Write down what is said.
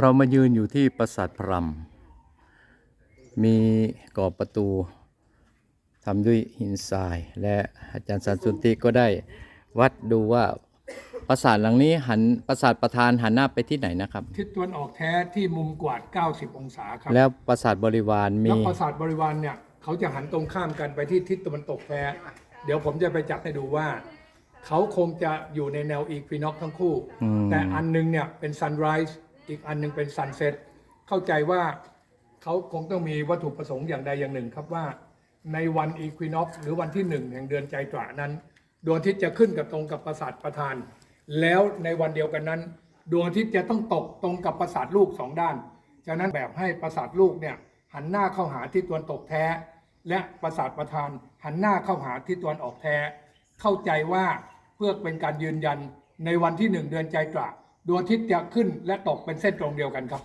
เรามายืนอยู่ที่ปราสาทพรหมมีกรอบประตูทำด้วยหินทราย และอาจารย์สันสุนติก็ได้วัดดูว่าปราสาทหลังนี้หันปราสาทประธานหันหน้าไปที่ไหนนะครับ ทิศตะวันออกแท้ที่มุมกวาด 90 องศาครับ แล้วปราสาทบริวารแล้วมีปราสาทบริวารเนี่ยเขาจะหันตรงข้ามกันไปที่ทิศตะวันตกแท้ เดี๋ยวผมจะไปจัดให้ดูว่า เขาคงจะอยู่ในแนวอีควินอกทั้งคู่อืมแต่อันหนึงเนี่ยเป็นซันไรส์ อีกอันหนึงเป็นซันเซ็ตเข้าใจว่าเขาคงต้องมีวัตถุประสงค์อย่างใดอย่างหนึ่งครับว่าในวันอีควินอกหรือวันที่หนึ่งแห่งเดือนใจตระนั้นดวงอาทิตย์จะขึ้นกับตรงกับปราสาทประธาน แล้วในวันเดียวกันนั้นดวงอาทิตย์จะต้องตกตรงกับปราสาทลูกสองด้านฉะนั้นแบบให้ปราสาทลูกเนี่ยหันหน้าเข้าหาทิศตะวันตกแท้ และปราสาทประธาน หันหน้าเข้าหาทิศตะวันออกแท้ เข้าใจว่าเพื่อเป็นการยืนยันในวันที่หนึ่งเดือนใจตระ ดวงอาทิตย์จะขึ้นและตกเป็นเส้นตรงเดียวกันครับ